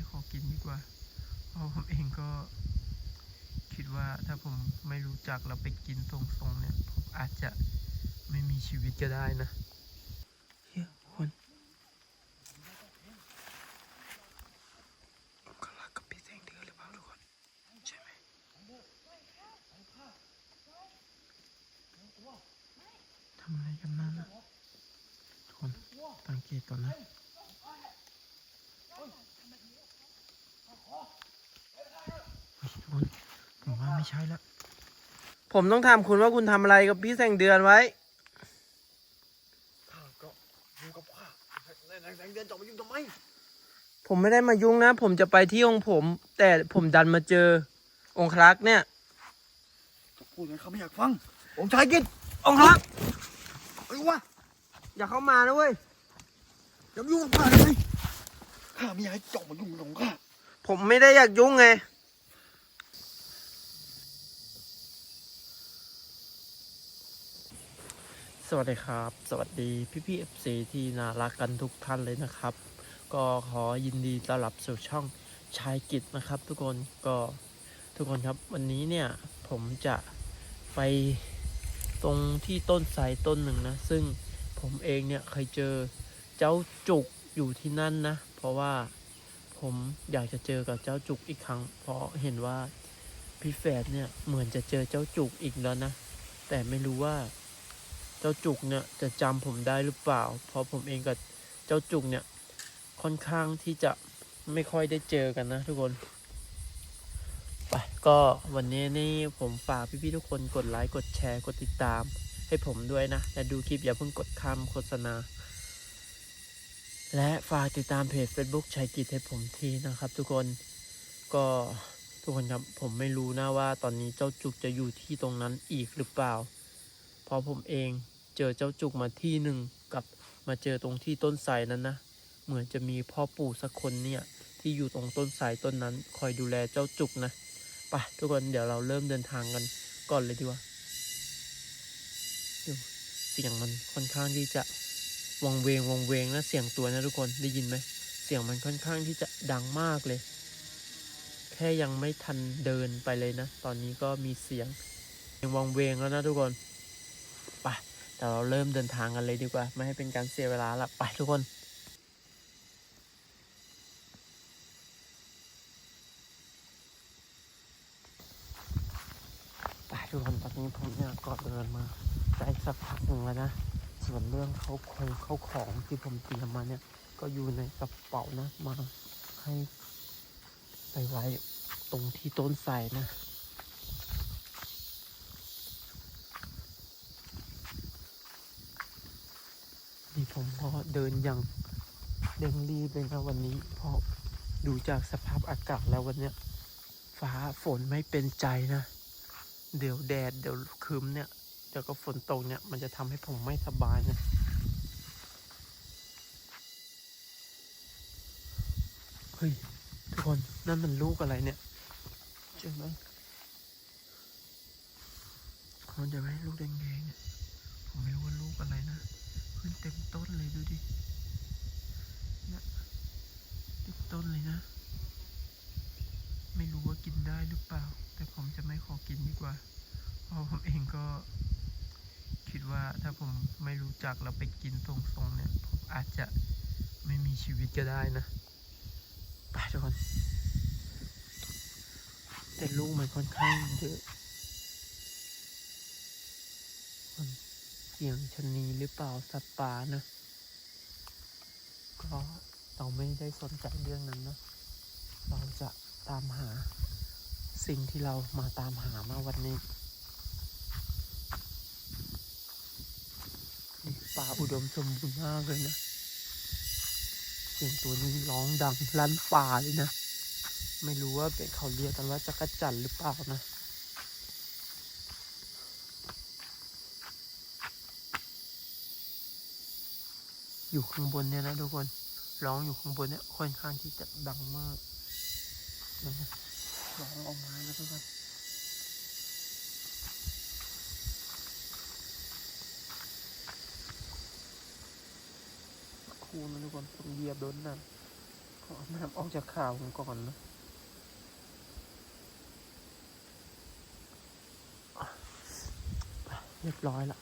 ไม่ขอกินดีกว่า เพราะผมเองก็คิดว่าถ้าผมไม่รู้จักแล้วไปกินตรงๆเนี่ย ผมอาจจะไม่มีชีวิตก็ได้นะเฮียคนผมกำลังกับพี่แสงเดือนหรือเปล่าทุกคนใช่ไหมทำอะไรกันนั่นนะทุกคนสังเกตก่อนนะ ทุกคนผมว่า ไม่ใช่แล้ว ผมต้องถามคุณว่าคุณทำอะไรกับพี่แสงเดือนไว้ ข้าก็อยู่กับข้าในแสงเดือนจะมายุ่งทำไมผมไม่ได้มายุ่งนะ ผมจะไปที่องค์ผม แต่ผมดันมาเจอองครักษ์เนี่ย จะพูดงั้นข้าไม่อยากฟัง องค์ชายกิจองครักษ์ไอ้วะอย่าเข้ามานะเว้ยอย่ามายุ่งกับข้าเลยข้าไม่อยากให้เจ้ามายุ่งกับของข้า ผมไม่ได้อยากยุ่งไง สวัสดีครับ สวัสดีพี่พี่เอฟซีที่น่ารักกันทุกท่านเลยนะครับ ก็ขอยินดีต้อนรับสู่ช่องชายกิจนะครับ ทุกคนก็ทุกคนครับวันนี้เนี่ยผมจะไปตรงที่ต้นไทรต้นหนึ่งนะ ซึ่งผมเองเนี่ยเคยเจอเจ้าจุกอยู่ที่นั่นนะ เพราะว่าผมอยากจะเจอกับเจ้าจุกอีกครั้ง เพราะเห็นว่าพี่แฝดเนี่ยเหมือนจะเจอเจ้าจุกอีกแล้วนะ แต่ไม่รู้ว่า เจ้าจุกเนี่ยจะจำผมได้หรือเปล่า เพราะผมเองกับเจ้าจุกเนี่ยค่อนข้างที่จะไม่ค่อยได้เจอกันนะทุกคนไปก็วันนี้นี่ผมฝากพี่ๆทุกคนกดไลค์กดแชร์กดติดตาม ให้ผมด้วยนะและดูคลิปอย่าเพิ่งกดข้ามโฆษณา และฝากติดตามเพจ Facebook ชัยกิจให้ผมทีนะครับ ทุกคนก็ทุกคนครับผมไม่รู้นะว่าตอนนี้เจ้าจุกจะอยู่ที่ตรงนั้นอีกหรือเปล่า เพราะผมเอง เจอเจ้าจุกมาที่หนึ่งกับมาเจอตรงที่ต้นไทรนั้นนะ เหมือนจะมีพ่อปู่สักคนเนี่ยที่อยู่ตรงต้นไทรต้นนั้น คอยดูแลเจ้าจุกนะไปทุกคนเดี๋ยวเราเริ่มเดินทางกันก่อนเลยดีกว่าเสียงมันค่อนข้างที่จะวังเวงวังเวงนะเสียงตัวนะทุกคนได้ยินไหมเสียงมันค่อนข้างที่จะดังมากเลย แค่ยังไม่ทันเดินไปเลยนะ ตอนนี้ก็มีเสียงวังเวงแล้วนะทุกคน แต่เราเริ่มเดินทางกันเลยดีกว่า ไม่ให้เป็นการเสียเวลาละไปทุกคนไปทุกคนตอนนี้ผมเนี่ยก็เดินมาได้สักพักหนึ่งแล้วนะ ส่วนเรื่องเขาคงเขาของที่ผมเตรียมมาเนี่ยก็อยู่ในกระเป๋านะมาให้ไปไว้ตรงที่ต้นไทรนะ นี่ผมก็เดินอย่างเร่งรีบเลยนะวันนี้ เพราะดูจากสภาพอากาศแล้ววันเนี้ยฟ้าฝนไม่เป็นใจนะ เดี๋ยวแดดเดี๋ยวครึ้มเนี่ยเดี๋ยวก็ฝนตกเนี่ยมันจะทำให้ผมไม่สบายนะเฮ้ยทุกคนนั่นมันลูกอะไรเนี่ยเจอไหมคนจะไหมลูกแดงๆเนี่ยผมไม่รู้ว่าลูกอะไรนะ ขึ้นเต็มต้นเลยดูดิเนี่ยเต็มต้นเลยนะ ไม่รู้ว่ากินได้หรือเปล่า แต่ผมจะไม่ขอกินดีกว่า เพราะผมเองก็ คิดว่าถ้าผมไม่รู้จักแล้วไปกินตรงๆเนี่ยผมอาจจะไม่มีชีวิตก็ได้นะไปทุกคนแต่ลูกมันค่อนข้างเยอะมันเสียงชะนีหรือเปล่าสัตว์ป่านะ ก็เราไม่ได้สนใจเรื่องนั้นนะ เราจะตามหาสิ่งที่เรามาตามหามาวันนี้ป่าอุดมสมบูรณ์มากเลยนะเสียงตัวนี้ร้องดังลั่นป่าเลยนะ ไม่รู้ว่าเป็นเขาเรียกกันว่าจักรจันหรือเปล่านะ อยู่ข้างบนเนี่ยนะทุกคนร้องอยู่ข้างบนเนี่ยค่อนข้างที่จะดังมากร้องออกมาแล้วทุกคนคูนะทุกคนผมเหยียบโดนนะอเอน้ำออกจากข่าวผมก่อนนะเรียบร้อยละ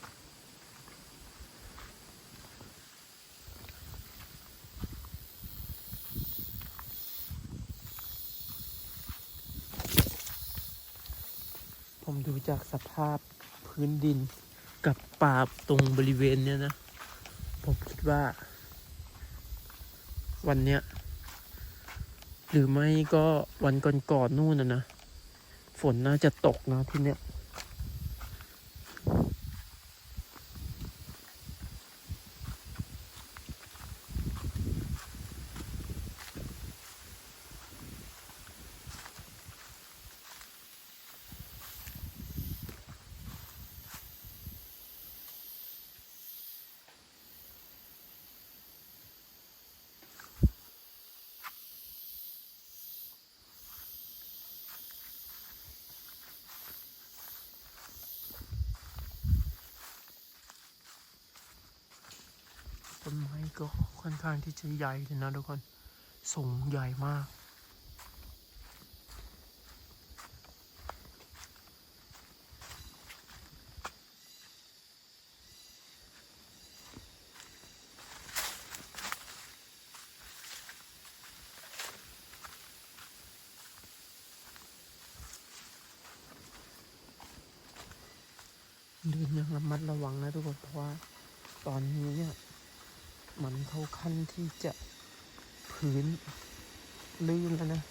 ดูจากสภาพพื้นดินกับป่าตรงบริเวณเนี้ยนะ ผมคิดว่า วันเนี้ย หรือไม่ก็วันก่อนๆนู่นนะนะ ฝนน่าจะตกนะที่เนี้ย ต้นไม้ก็ค่อนข้างที่จะใหญ่เลยนะทุกคนสูงใหญ่มาก เดินอย่างระมัดระวังนะทุกคน เพราะว่าตอนนี้เนี่ย มันเข้าขั้นที่จะพื้น ลื่นแล้วนะ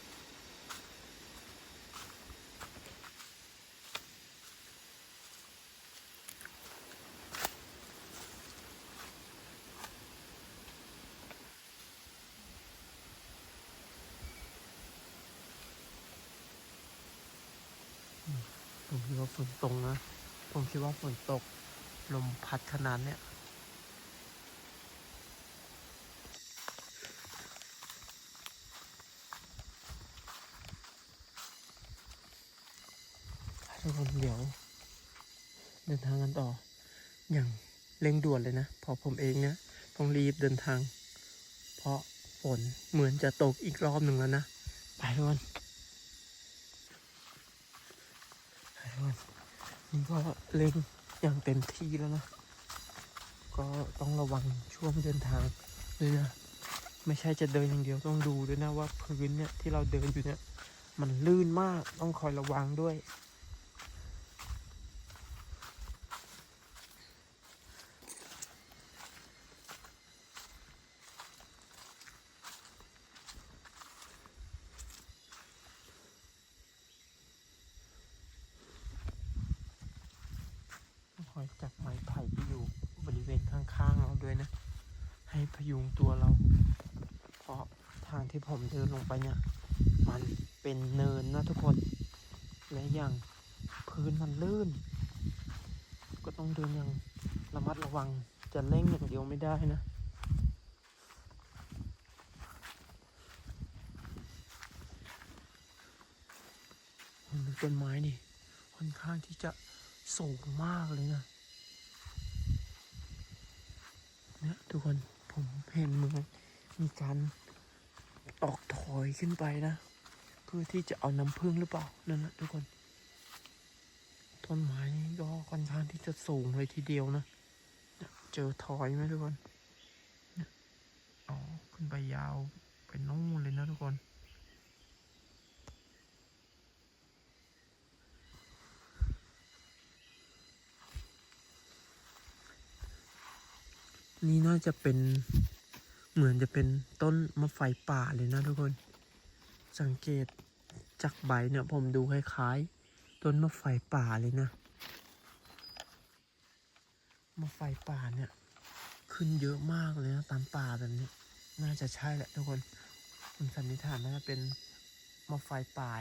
ผมคิดว่าฝนตกนะ ผมคิดว่าฝนตก ลมพัดขนาดเนี้ย คนเดี๋ยวเดินทางกันต่อ อย่างเร่งด่วนเลยนะพอผมเองเนี่ยต้องรีบเดินทาง เพราะฝนเหมือนจะตกอีกรอบหนึ่งแล้วนะ ไปทุกคนไปทุกคนนี่ก็เร่งอย่างเต็มที่แล้วนะ ก็ต้องระวังช่วงเดินทางด้วยนะ ไม่ใช่จะเดินอย่างเดียวต้องดูด้วยนะว่าพื้นเนี่ยที่เราเดินอยู่เนี่ยมันลื่นมากต้องคอยระวังด้วย ต้องคอยจับไม้ไผ่ที่อยู่บริเวณข้างๆเรา ด้วยนะ ให้พยุงตัวเรา เพราะทางที่ผมเดินลงไปเนี่ย มันเป็นเนินนะทุกคน และอย่างพื้นมันลื่น ก็ต้องเดินอย่างระมัดระวัง จะเร่งอย่างเดียวไม่ได้นะต้นไม้นี่ค่อนข้างที่จะสูงมากเลยนะ เนี่ย ทุกคนผมเห็นเหมือนมีการตอกถอยขึ้นไปนะ เพื่อที่จะเอาน้ำพึ่งหรือเปล่านั่นนะทุกคน ต้นไม้นี่ก็ค่อนข้างที่จะสูงเลยทีเดียวนะเจอถอยไหมทุกคนอ๋อขึ้นไปยาวไปนู่นเลยนะทุกคน นี่น่าจะเป็นเหมือนจะเป็นต้นมะไฟป่าเลยนะทุกคน สังเกตจากใบเนี่ยผมดูคล้ายๆ ต้นมะไฟป่าเลยนะมะไฟป่าเนี่ยขึ้นเยอะมากเลยนะตามป่าแบบนี้ น่าจะใช่แหละทุกคนผมสันนิษฐานน่าจะเป็นมะไฟป่า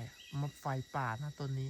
มะไฟป่านะต้นนี้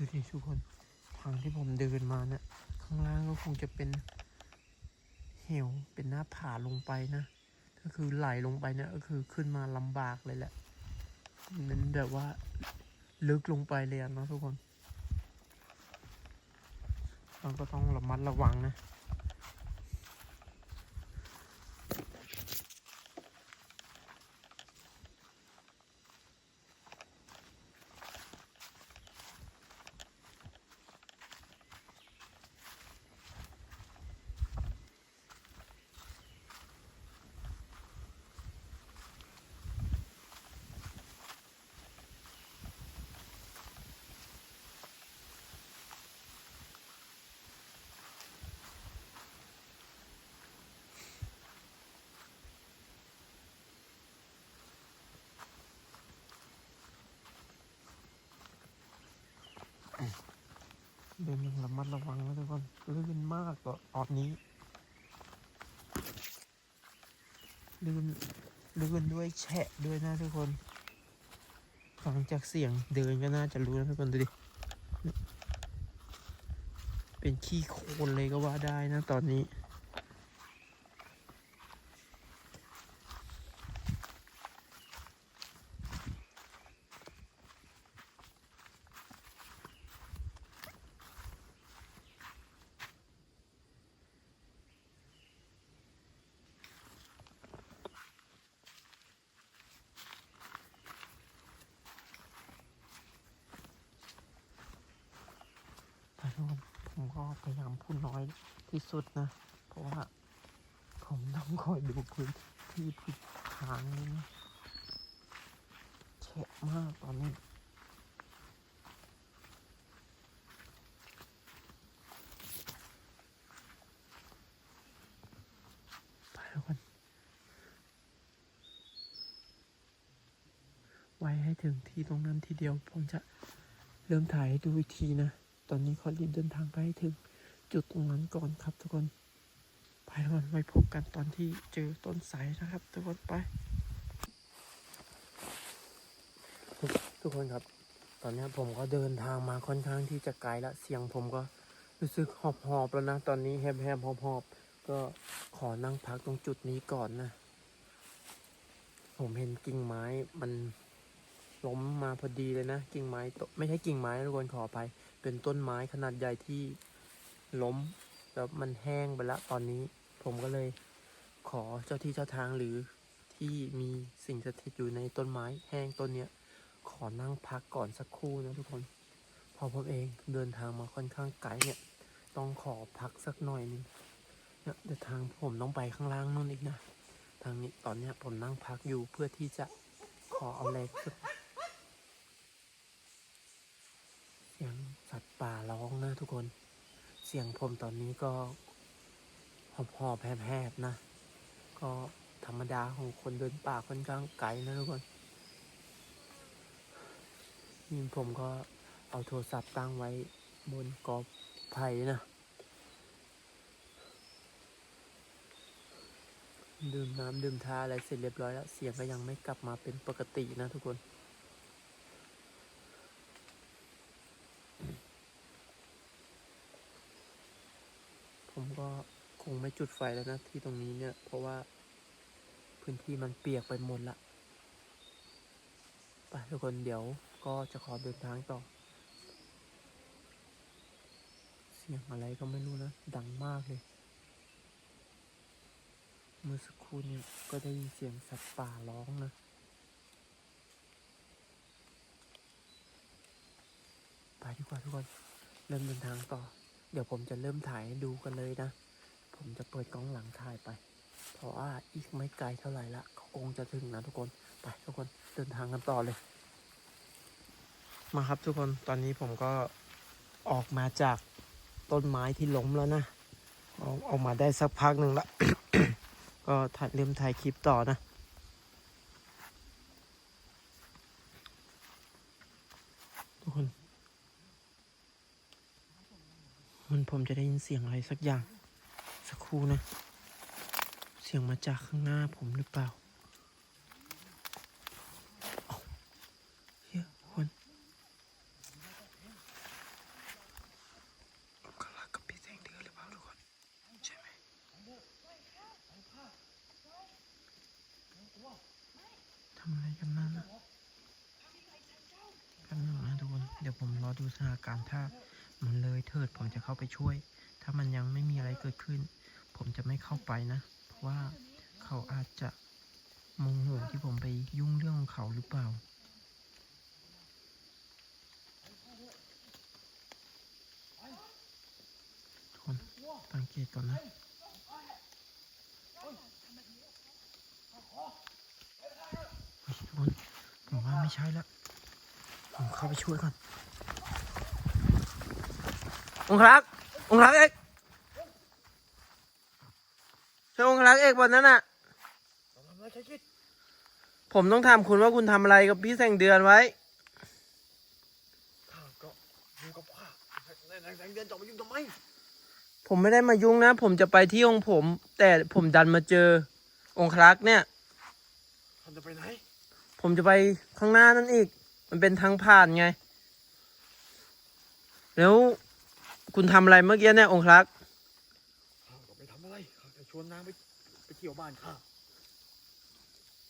สิทุกคนทางที่ผมเดินมาเนี่ยข้างล่างก็คงจะเป็นเหวเป็นหน้าผาลงไปนะก็คือไหลลงไปเนี่ยก็คือขึ้นมาลำบากเลยแหละมันแบบว่าลึกลงไปเลยนะทุกคนเราก็ต้องระมัดระวังนะ เดินอย่างระมัดระวังนะทุกคนลื่นมากต่อตอนนี้ลื่นลื่นด้วยแฉะด้วยนะทุกคนฟังจากเสียงเดินก็น่าจะรู้นะทุกคนดูดิ เป็นขี้โคลนเลยก็ว่าได้นะตอนนี้ แต่ทุกคนผมก็พยายามพูดน้อย ที่สุดนะ เพราะว่า ผมต้องคอยดูพื้นที่ทิศทางนี้นะแฉะมากตอนนี้ไปทุกคนไว้ให้ถึงที่ตรงนั้นทีเดียว ผมจะเริ่มถ่ายให้ดูอีกทีนะ ตอนนี้ขอรีบเดินทางไปให้ถึง จุดตรงนั้นก่อนครับทุกคนไปทุกคนไว้พบกันตอนที่เจอต้นไทรนะครับ ทุกคนไปทุกทุกคนครับ ตอนนี้ผมก็เดินทางมาค่อนข้างที่จะไกลละเสียงผมก็รู้สึกหอบหอบแล้วนะ ตอนนี้แหบแหบหอบหอบก็ขอนั่งพักตรงจุดนี้ก่อนนะ ผมเห็นกิ่งไม้มันล้มมาพอดีเลยนะ กิ่งไม้ไม่ใช่กิ่งไม้ทุกคนขออภัยเป็นต้นไม้ขนาดใหญ่ที่ ล้ม แล้วมันแห้งไปละตอนนี้ ผมก็เลยขอเจ้าที่เจ้าทางหรือที่มีสิ่งสถิตอยู่ในต้นไม้แห้งต้นเนี้ยขอนั่งพักก่อนสักครู่นะทุกคนเพอผมเองเดินทางมาค่อนข้างไกลเนี่ย ต้องขอพักสักหน่อยนึงเนี่ยเดี๋ยวทางผมต้องไปข้างล่างนู่นอีกนะ ทางนี้ตอนเนี้ยผมนั่งพักอยู่เพื่อที่จะขอเอาแรงสักเสียงสัตว์ป่าร้องนะทุกคน เสียงผมตอนนี้ก็หอบหอบแผบๆนะ ก็ธรรมดาของคนเดินป่าค่อนข้างไกลนะทุกคนนี่ผมก็เอาโทรศัพท์ตั้งไว้บนกอไผ่นะ ดื่มน้ำดื่มทาอะไรเสร็จเรียบร้อยแล้ว เสียงก็ยังไม่กลับมาเป็นปกตินะทุกคน ผมก็ค งไม่จุดไฟแล้วนะที่ตรงนี้เนี่ย เพราะว่าพื้นที่มันเปียกไปหมดละไปทุกคนเดี๋ยวก็จะขอเดินทางต่อ เสียงอะไรก็ไม่รู้นะ ดังมากเลย เมื่อสักครู่นี้ก็ได้ยินเสียงสัตว์ป่าร้องนะไปดีกว่าทุกคน เริ่มเดินทางต่อ เดี๋ยวผมจะเริ่มถ่ายให้ดูกันเลยนะ ผมจะเปิดกล้องหลังถ่ายไป เพราะว่าอีกไม่ไกลเท่าไหร่ละก็คงจะถึงนะทุกคน ไปทุกคนเดินทางกันต่อเลย มาครับทุกคน ตอนนี้ผมก็ออกมาจากต้นไม้ที่ล้มแล้วนะออกออกมาได้สักพักหนึ่งละ ก็ถ่ายเริ่มถ่ายคลิปต่อนะ ทุกคน มันผมจะได้ยินเสียงอะไรสักอย่าง สักครู่นะ เสียงมาจากข้างหน้าผมหรือเปล่าเยอะคนผมกำลังกับพี่แสงเดือนหรือเปล่าทุกคน ใช่ไหมทำอะไรกันนั่นนะแป๊บนึงนะทุกคน เดี๋ยวผมรอดูสถานการณ์ถ้ามันเลยเถิดผมจะเข้าไปช่วย ถ้ามันยังไม่มีอะไรเกิดขึ้น ผมจะไม่เข้าไปนะ เพราะว่าเขาอาจจะโมโหที่ผมไปยุ่งเรื่องของเขาหรือเปล่า ทุกคนสังเกตก่อนนะทุกคนผมว่าไม่ใช่แล้วผมเข้าไปช่วยก่อนองครักองครักเอกใช่องครักษ์เอกบนนั้นน่ะทำอะไรใช้คิดผมต้องถามคุณว่าคุณทำอะไรกับพี่แสงเดือนไว้ ข้าก็อยู่กับข้าในแสงเดือนเจ้ามายุ่งทำไมผมไม่ได้มายุ่งนะ ผมจะไปที่องค์ผม แต่ผมดันมาเจอ องครักษ์เนี่ย ท่านจะไปไหนผมจะไปข้างหน้านั่นอีก มันเป็นทางผ่านไง แล้วคุณทำอะไรเมื่อกี้เนี่ยองครักษ์ ข้าก็ไปทำอะไรข้าจะช วนนางไปไปเที่ยวบ้านข้า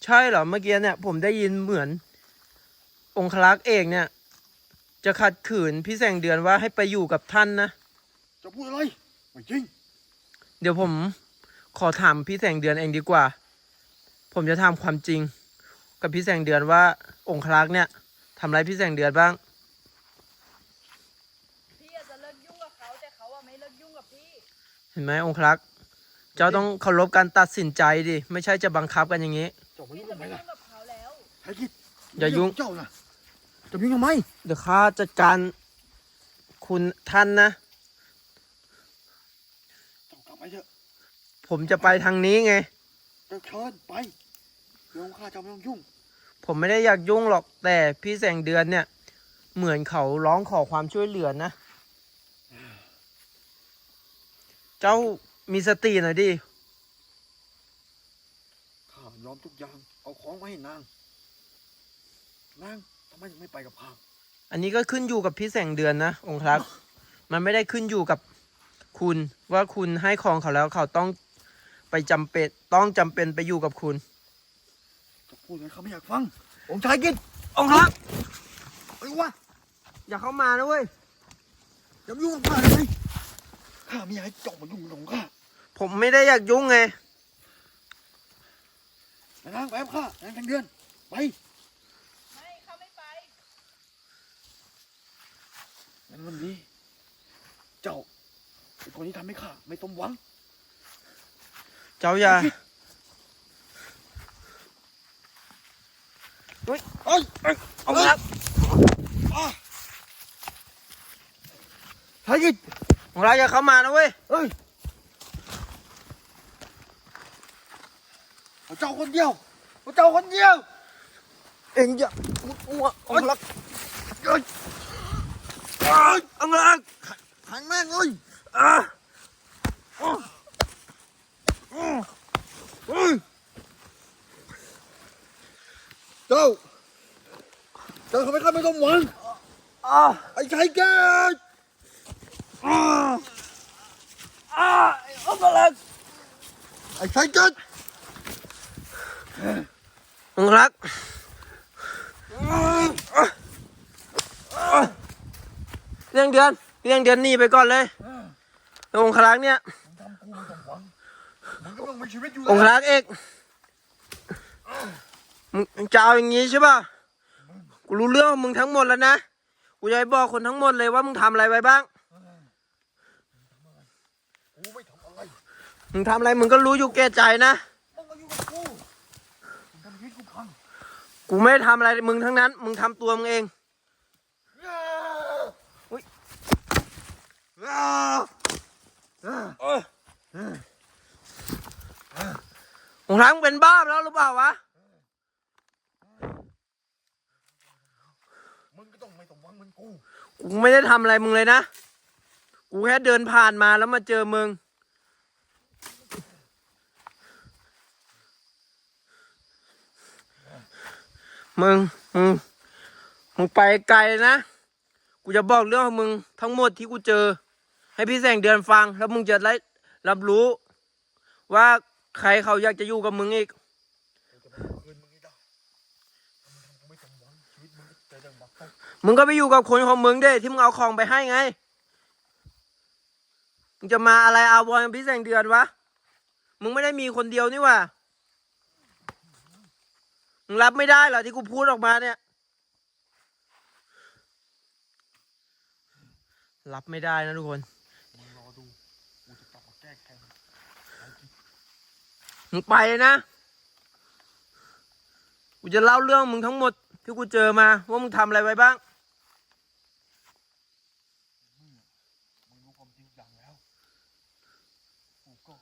ใช่เหรอเมื่อกี้เนี่ย ผมได้ยินเหมือน องครักษ์เอกเนี่ย จะขัดขืนพี่แสงเดือนว่าให้ไปอยู่กับท่านนะจะพูดอะไรไม่จริง เดี๋ยวผมขอถามพี่แสงเดือนเองดีกว่า ผมจะถามความจริง กับพี่แสงเดือนว่าองครักษ์เนี่ยทำอะไรพี่แสงเดือนบ้าง พี่อาจจะเลิกยุ่งกับเขาแต่เขาอะไม่เลิกยุ่งกับพี่ เห็นไหมองครักษ์ เจ้าต้องเคารพการตัดสินใจดิ ไม่ใช่จะบังคับกันอย่างนี้ เจ้ามาพี่ยุ่งจะทำไมไม่ล่ะยุ่งกับเขาแล้วใช้คิดอย่ายุ่ง เจ้าน่ะจะยุ่งทำไมเดี๋ยวข้าจัดการคุณท่านนะ เจ้ากลับไปเถอะผมจะไปทางนี้ไง เจ้าเชิญไปเรื่องของข้าเจ้าไม่ต้องยุ่ง ผมไม่ได้อยากยุ่งหรอกแต่พี่แสงเดือนเนี่ย เหมือนเขาร้องขอความช่วยเหลือนะ เจ้า มีสติหน่อยดิข้ายอมทุกอย่าง เอาของมาให้นาง นางทำไมยังไม่ไปกับข้าอันนี้ก็ขึ้นอยู่กับพี่แสงเดือนนะ องค์ครับมันไม่ได้ขึ้นอยู่กับคุณว่าคุณให้ของเขาแล้วเขาต้องไปจำเป็นต้องจำเป็นไปอยู่กับคุณ จะพูดอะไรข้าไม่อยากฟัง องค์ชายกินองค์ครับไอ้วะอย่าเข้ามานะเว้ย อย่ามายุ่งกับข้าเลยข้าไม่อยากให้เจ้ามายุ่งกับของข้า ผมไม่ได้อยากยุ่งไงไปนางไปกับข้านางทางเดือน ไป ไม่เขาไม่ไปงั้นวันนี้ เจ้าเป็นคนที่ทำให้ข้าไม่สมหวัง เจ้าอย่าเฮ้ยเอ้ยเอ้ยองค์ครับอะชายกินองค์ครับอย่าเข้ามานะเว้ยเอ้ย เอาเจ้าคนเดียวเอาเจ้าคนเดียว เอ็งอย่ามุดอัวองค์รักเอ้ยองค์รักแทงแม่งเลยอะเอ้ยเจ้าเจ้าทำให้ข้าไม่สมหวังอะไอ้ชายแก่อะอะองค์รักไอ้ชายแก่ องค์รักเรื่องเดือนเรื่องเดือนหนีไปก่อนเลยแล้วองค์รักเนี่ยทำกูไม่สมหวังมึงก็ต้องมีชีวิตอยู่องค์แล้วรักเอกมึงจะเอาอย่างงี้ใช่ป่ะกูรู้เรื่องของมึงทั้งหมดแล้วนะกูจะไปบอกคนทั้งหมดเลยว่ามึงทำอะไรไปบ้างกูไม่ทำอะไรมึงทำอะไรมึงก็รู้อยู่แก่ใจนะ มึงมาอยู่กับกูมึงทำชีวิตกูพัง กูไม่ได้ทำอะไรมึงทั้งนั้น มึงทำตัวมึงเองอุ๊ยองค์รักมึงเป็นบ้าไปแล้วหรือเปล่าวะ มึงก็ต้องไม่สมหวังเหมือนกู กูไม่ได้ทำอะไรมึงเลยนะ กูแค่เดินผ่านมาแล้วมาเจอมึง มึงมึงมึงไปไกลนะ กูจะบอกเรื่องของมึงทั้งหมดที่กูเจอ ให้พี่แสงเดือนฟัง แล้วมึงจะได้รับรู้ ว่าใครเขาอยากจะอยู่กับมึงอีกมึงก็ไปอยู่กับคนของมึงเด้ที่มึงเอาของไปให้ไง มึงจะมาอะไรอาวอรพี่แสงเดือนวะ มึงไม่ได้มีคนเดียวนี่ว่า มึงรับไม่ได้เหรอที่กูพูดออกมาเนี่ย รับไม่ได้นะทุกคนมึงไปเลยนะ กูจะเล่าเรื่องมึงทั้งหมดที่กูเจอมา ว่ามึงทำอะไรไว้บ้าง มึงรู้ความจริงอย่างแล้ว กูก็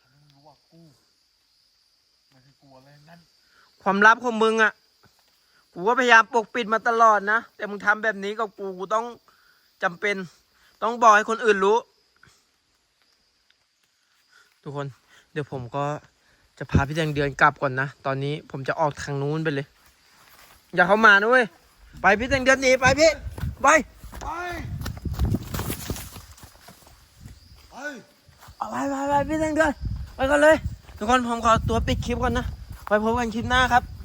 ทำให้มึงรู้ว่ากูไม่ได้กลัวอะไรนั่น ความลับของมึงอะ่ะ กูก็พยายามปกปิดมาตลอดนะ แต่มึงทำแบบนี้กับกู กูต้องจำเป็น ต้องบอกให้คนอื่นรู้ ทุกคน เดี๋ยวผมก็จะพาพี่แดงเดือนกลับก่อนนะ ตอนนี้ผมจะออกทางนู้นไปเลย อย่าเข้ามานะเว้ย ไปพี่แดงเดือนหนีไปพี่ ไป ไป ไป เอาไปไปไปพี่แดงเดือนไปกันเลย ทุกคนผมขอตัวปิดคลิปก่อนนะ ไปพบกันคลิปหน้าครับ